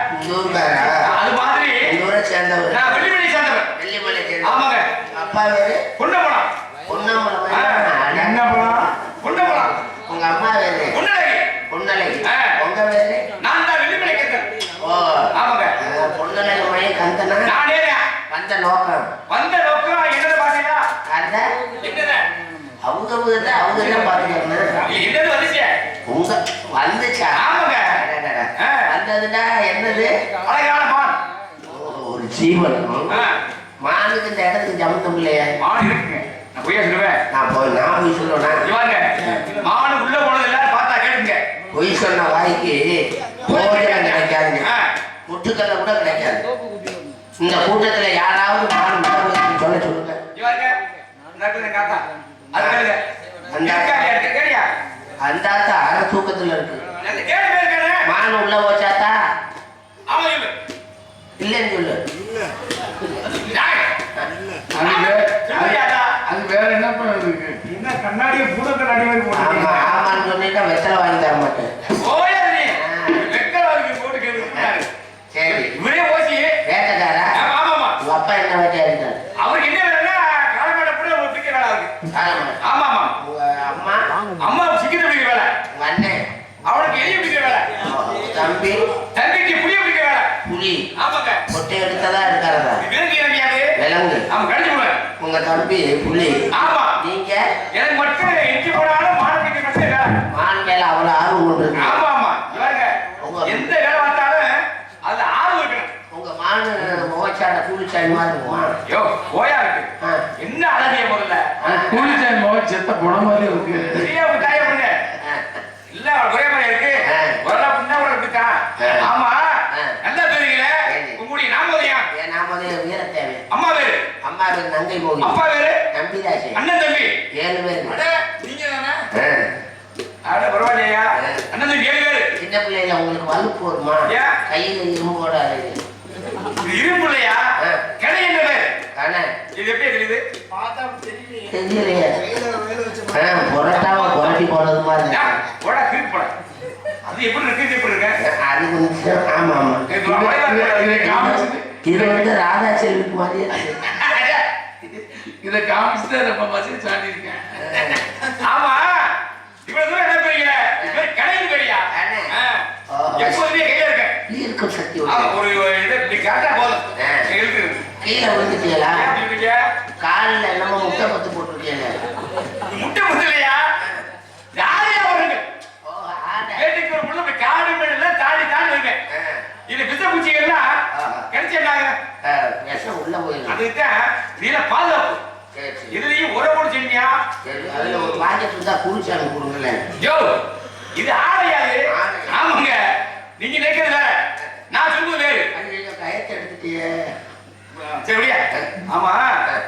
அது மாதிரி சேர்ந்தவர். வெள்ளிமலை சேர்ந்தவன் வெள்ளிமலை சேர்ந்தவர். ஆமாங்க. அப்பா பேரு? பொன்னம்பலம். பொன்னம்பலம். என்ன உங்க அம்மா பொன்னழகி. பொன்னலை ஆ. உங்க பேரு? நான் தான் வெள்ளிமலை கேட்கிறேன் ஓ. ஆமாங்க. பொன்னலை மயம் கந்தனா? நானே வந்த நோக்கம். வந்த நோக்கம் என்னது பாத்தீங்களா அந்த என்னது? அவங்க அவங்க தான் பாத்துக்கணும் என்னது வந்துச்சு? உங்க வந்துச்சா. வந்ததுன்னா என்னது? அழகான மான் ஒரு ஜீவன். மானுக்கு இந்த இடத்துக்கு ஜமத்தம் இல்லையே மான் இருக்குங்க நான் பொய்யா சொல்லுவேன். நான் போய் நான் போய் சொல்லுவேனா இவாங்க மான் உள்ள போனது எல்லாரும் பார்த்தா கேளுங்க பொய் சொன்ன வாய்க்கு போஜனம் கிடைக்காதுங்க. முட்டுக்கல்ல கூட கிடைக்காது. இந்த கூட்டத்துல யாராவது மான் சொல்ல சொல்லுங்க. அந்த- அந்த தூக்கத்துல இருக்கு. மான் உள்ள போச்சாத்தா? இல்லைன்னு சொல்லு. டேய், அது வேற என்ன பண்ணுறது என்ன கண்ணாடியை பூத கண்ணாடி மாதிரி ஆமா போட்டு ஆமான்னு சொன்னீங்கன்னா வெத்தலை வாங்கி தர மாட்டேன் போயா நீ வெக்கலாவுக்கு போட்டு கேளு சரி இவரே ஓசி வேட்டைக்காரா ஆமா ஆமாமா உங்க அப்பா என்ன வேட்டையா இருக்காரு அவருக்கு என்ன வேலைன்னா காலமாட கூட ஒரு பிடிக்க வேலை அவருக்கு ஆமா. ஆமா ஆமா உங்க அம்மா அம்மா சிக்கிர பிடிக்க வேலை உங்க அண்ணன் அவனுக்கு எலிய பிடிக்க வேலை உங்க தம்பி தம்பிக்கு புளிய பிடிக்க வேலை புலி ஆமாங்க கொட்டை எடுத்ததா இருக்காரதா விலங்கு இறங்கியாது விலங்கு அவன் கழிச்சு போவேன் உங்க தம்பி புலி ஆமா. நீங்க? எனக்கு மட்டும் இஞ்சி போனாலும் பிடிக்க மட்டும் வேலை. மான் மேல அவ்வளவு ஆர்வம் கொண்டிருக்கு ஆமா ஆமா. இவங்க உங்க- எந்த வேலை பார்த்தாலும் அது ஆர்வம் இருக்கணும். உங்க மானு முகச்சாட கூலிச்சாடி மாதிரி இருக்குமா? யோ போயா இருக்கு. என்ன அழகிய முதல்ல கூலிச்சாய் முகம் செத்த படம் மாதிரி இருக்கு. பெரிய ஒரு தாயை பண்ணு. இல்ல ஒரே மாதிரி இருக்கு. அப்படின்னா ஒரு அப்படித்தான் ஆ. ஆமா ஆ. நல்லா தெரியுங்களே சரி. உங்களுடைய நாமதியா என் நாம வந்து வீர தேவை அம்மா பேரு மோகி அப்பா அண்ணன் தம்பி? ஏழு பேர். அட நீங்க தானே ஆ. அட பரவாயில்லையா. அண்ணன் தம்பி ஏழு பேரு? சின்ன பிள்ளைல உங்களுக்கு வலுப்பு வருமா? கையில இரும்போட அழகு இது இரும்பு இல்லையா? ஆ. கடை என்ன பேரு? இது எப்படி தெரியுது? தெரியலையே. புரட்டாவை புரட்டி போடுறது மாதிரி. போடா கிரிப் போடா. அது எப்படி இருக்கு? இது எப்படி இருக்கு? அது கொஞ்சம் ஆமா ஆமா இது வந்து ராதா செல்விக்கு இருக்கு. இதை காமிச்சுட்டு ரொம்ப மசில் சாண்டி இருக்கேன் ஆமா இவ்வளவு தூரம் என்ன பெரிய இவர் கடைக்கு பெரியா. எப்போதுமே கையில இருக்க. ஈர்க்கும் சக்தி. ஒரு இது இப்படி காட்டா போதும். இருக்கு. கீழே விழுந்துட்டீங்களா? காலில் என்னமோ முட்டை பத்து போட்டிருக்கீங்க முட்டை முட்டலையா யாரு அவருங்க ஓ, ஆடை. வேட்டைக்கு ஒரு முள்ள போய் காடு மேல தாண்டி தாண்டி இருக்கேன் ஆ, இது பிச பூச்சிகள்லாம் ஆ. கிடைச்சிருந்தாங்க ஆ, விஷம் உள்ள போயிடும் அதுதான் நீல பாதுகாப்பு சரி சரி. இதுலயும் உரம் போட்டு செஞ்சீங்க சரி அதுல ஒரு பாக்கெட் இருந்தா குளிச்சாங்க கொடுங்களேன் யோ இது ஆடையாது ஆடை. ஆமாங்க நீங்க நினைக்கிறது வேற நான் சொல்லுவது வேறு ஐயோ கயத்தை எடுத்துட்டியே சரி விடியா ஆமா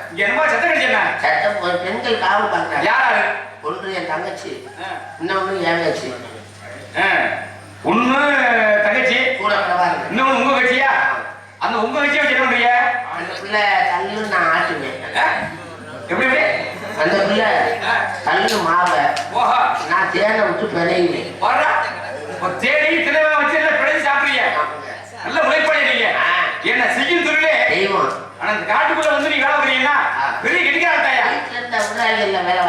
இங்க என்னமோ சத்தம் கிடைச்சா சட்டம் ஒரு பெண்கள் காவல் பார்க்கறாங்க யாரு ஒன்று என் தங்கச்சி. இன்னொன்று என் கட்சி ஒண்ணு தங்கச்சி கூட இன்னொன்னு உங்க கட்சியா? அந்த உங்க கட்சியை வச்சு என்ன பண்றீங்க? அந்த பிள்ளை கல்லு நான் ஆட்டுவேன்? எப்படி எப்படி? அந்த பிள்ளை. கல்லு மாவை நான் தேனை விட்டு ஒரு தேடி தினவா வச்சு எல்லாம் பிழைச்சு சாப்பிடுறீங்க? நல்ல ஆ. என்ன செய்யும் தொழிலே தெய்வம். ஆனா இந்த காட்டுக்குள்ள வந்து நீங்க வேலை. பெரிய இருந்த விடாயில வேலை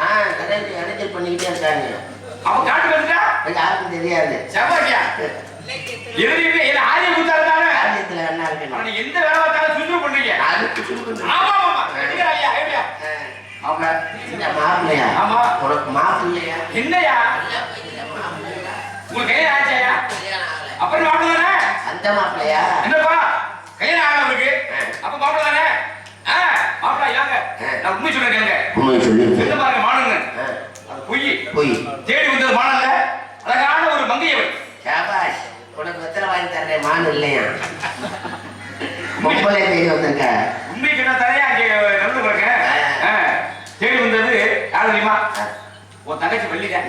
ஆ கடைசி இடைஞ்சல் பண்ணிக்கிட்டே இருக்காங்க. அவ காட்டுக்கு வந்துட்டா யாருக்கும் தெரியாது. செவ்வாய்க்கியா எழுதிட்டு என்ன ஆரிய குத்தா இருந்தாலும் காரியத்துல என்ன நீங்க எந்த வேலை பார்த்தாலும் சுற்றுலா பண்றீங்க. அதுக்கு சுருக்கணும். ஆமா ஆமா கிடைக்கிற ஐயா ஐயா ஆ. அவங்க இந்த மாப்பிள்ளையா? ஆமா. உனக்கு மாப்பிள்ளையா? என்னையா? உங்களுக்கு கையில ஆச்சாயா? அப்புறம் மாப்பிள்ள தானே? அந்த மாப்பிள்ளையா? என்னப்பா? கையில ஆகல அவருக்கு அப்ப மாப்பிள்ள தானே? நான் உண்மை சொல்றேன் கேளுங்க. உண்மையை சொல்லி. என்ன பாருங்க மானுங்க ஆ. அது பொய். போய். தேடி வந்தது மானல்ல அழகான ஒரு மங்கையவள். சாபாஷ் உனக்கு வெத்தலை வாங்கி தர்றேன் மான் இல்லையா? பொம்பளை தேடி உண்மை சொன்னா தானே அங்கே நடந்து பாருங்க தேடி வந்தது யார் தெரியுமா? உன் தங்கச்சி வள்ளிதான்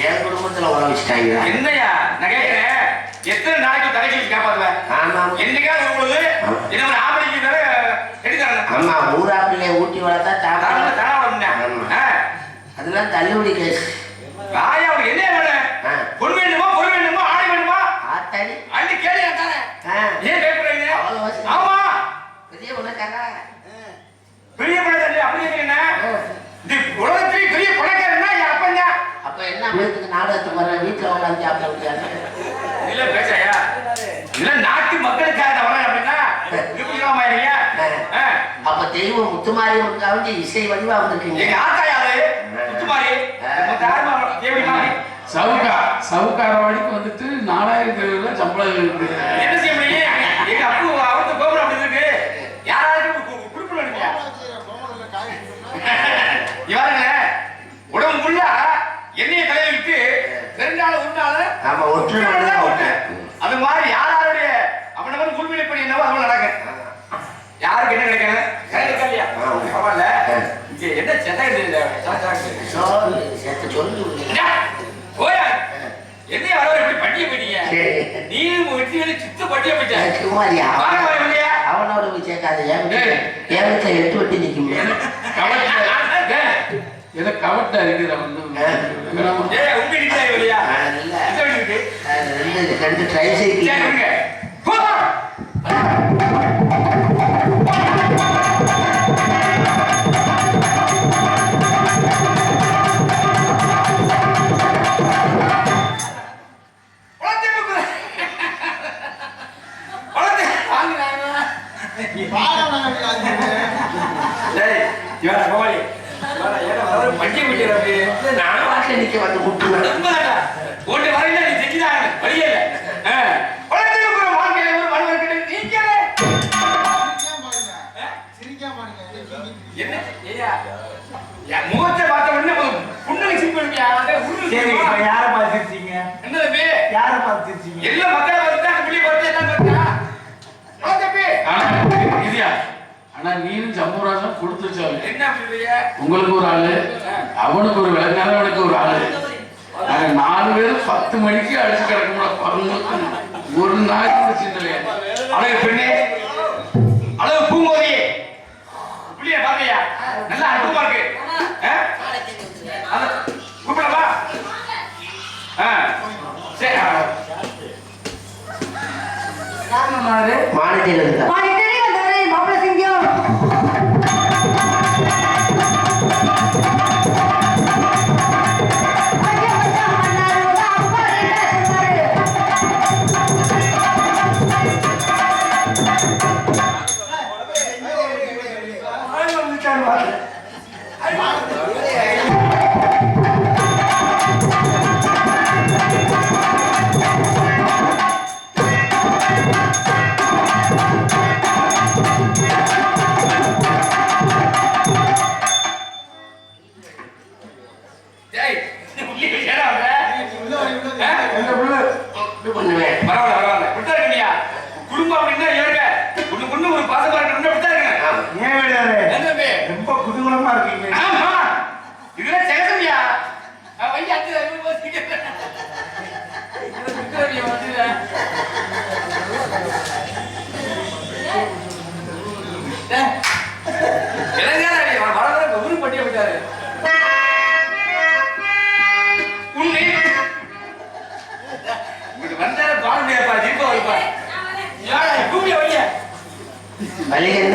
என் குடும்பத்துல உழ வச்சுட்டாங்க. என்னையா? நான் கேட்கிறேன் எத்தனை நாளைக்கு தங்கச்சி காப்பாத்துவேன் என்னைக்காவது உங்களுக்கு என்ன ஆம்பளைக்கு ஆமா ஊராப்பிள்ளைய ஊட்டி வளர்த்தா. ஆமா. ஆ. அதெல்லாம் தள்ளுபடி கேஸ் ராயா, உனக்கு என்ன வேணும்? ஆ. பொன் வேணுமா, பொருள் வேணுமா, ஆடை வேணுமா? ஆத்தாடி அள்ளி கேளு, நான் தரேன். ஏன் வசதி. ஆமா. பெரிய உனக்காரா பெரிய பணக்காரன் இல்ல, அப்படி இருக்கீங்க. இந்த உலகத்திலேயே பெரிய பணக்காரன்னா என் அப்பன்தான். அப்ப என்ன வீட்டுக்கு நாடகத்துக்கு வர வீட்டுல உட்காந்து சாப்பிட முடியாது இல்ல பேசாயா? இல்ல நாட்டு மக்களுக்காக வரேன் அப்படின்னா. அப்ப தெய்வம் முத்துமாரியம்மனுக்காக இசை வடிவா வந்திருக்கீங்க. எங்க ஆத்தா யாரு? முத்துமாரி. சவுக்கா சவுக்காரவாடிக்கு வந்துட்டு நாலாயிரத்தி ரூபாய் சம்பளம் இருக்கு என்ன செய்ய முடியும்? எங்க அப்பு அவர்த்த கோபுரம் அப்படி இருக்கு. யாராவது கு- கு- குடுப்பில் அனுப்பியா? இவருங்க, உடம்பு ஃபுல்லா எண்ணெயை தலையில விட்டு ரெண்டாள் உண்டால ஆமா ஒற்று ஒற்று அது மாதிரி யாராருடைய அவனை வந்து பண்ணி என்னவோ அது நடக்கும். யாருக்கு என்ன கிடைக்கணும் கிடைக்கா இல்லையா ஆமா. பரவாயில்ல இங்க என்ன செத்த இப்படி பண்ணிய போயிட்டீங்க நீ வெட்டி சுத்த பண்ணிய போயிட்ட சும்மாரியா அவனோட போய் சேர்க்காத என் எட்டு வட்டி நிற்கும் ஏதோ கவட்டா இருக்குது வந்து இல்லையா இருக்கு ரெண்டு ட்ரை சைக்கிள் முகத்தை பார்த்த உடனே? அதே உருண்டு சரி? இப்ப யாரை பார்த்துருச்சீங்க என்ன தம்பி? யாரை பார்த்துருச்சீங்க எல்லா மக்களை பார்த்துட்டா, அந்த புள்ளிய பார்த்து எல்லாம் பார்த்தா? வா தம்பி. ஆனா நீனும் சம்பூராசம் என்ன சொல்றீங்க? உங்களுக்கு ஒரு ஆளு அவனுக்கு ஒரு விளங்காதவனுக்கு ஒரு ஆளு நாங்க நாலு பேரும் பத்து மணிக்கு அடிச்சு கிடக்கணும் ஒரு நாள் சிந்தலையா அழகு பெண்ணே அழகு பூங்கோதி நல்லா அற்புதமா இருக்கு. கூப்பிடவா சரி. மாநிலத்தில் alegre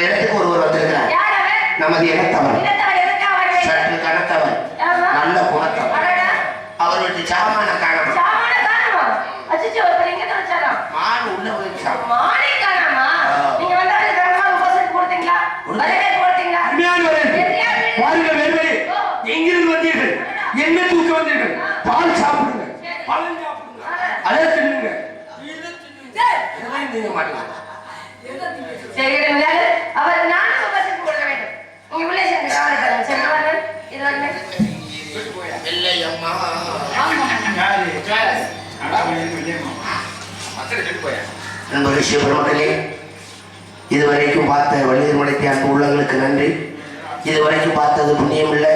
வந்திருக்கிறார்? யார் அவன்? நமது இனத்தவர்? சற்று கனத்தவர். நல்ல குணத்தவர். அவர் வீட்டு சாமான காணமா. மான் உள்ள போய் சாப்பிடும் மானே காணாமா? நீங்க வந்தாலே தர்மமா உபசரிப்பு கொடுத்தீங்களா? கொடுத்தீங்களா? எங்கிருந்து வந்தீர்கள்? என்ன தூக்க வந்தீர்கள்? பால் சாப்பிடுங்க. பழம் சாப்பிடுங்க. அதை தின்னுங்க. மாட்டீங்க. சரி, நண்பர் சிவபெருமக்களே இதுவரைக்கும் பார்த்த வள்ளியர் மலைக்கு அன்பு உள்ளங்களுக்கு நன்றி. இதுவரைக்கும் பார்த்தது புண்ணியம் இல்லை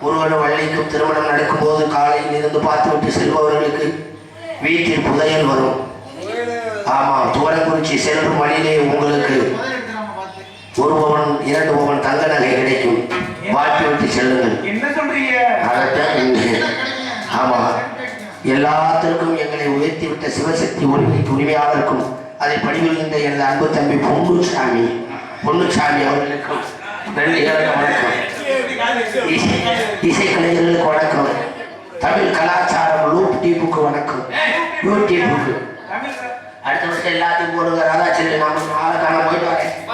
முருகனும் வள்ளிக்கும் திருமணம் நடக்கும்போது காலையில் இருந்து பார்த்துவிட்டு செல்பவர்களுக்கு வீட்டில் புதையல் வரும். ஆமாம் துவரங்குறிச்சி செல்லும் வழியிலே உங்களுக்கு ஒரு பவன் இரண்டு பவன் தங்க நகை கிடைக்கும். வாழ்த்து விட்டு செல்லுங்கள். என்ன சொல்றீங்க? அதைத்தான் இங்க- ஆமா. எல்லாத்திற்கும் எங்களை உயர்த்தி விட்ட சிவசக்தி ஒளிக்கு உரிமையாளருக்கும் அதை பணிபுரிகின்ற எனது அன்பு தம்பி பொன்னுசாமி பொன்னுசாமி அவர்களுக்கும் நன்றி வணக்கம். இசை- இசைக்கலைஞர்களுக்கு வணக்கம். தமிழ் கலாச்சாரம் லூப் டீப்புக்கு வணக்கம். யூடியூப்புக்கு. அடுத்த வருஷம் எல்லாத்தையும் போடுங்க. ராதாச்சேரி நாம நாளை காண போயிட்டு வரேன்.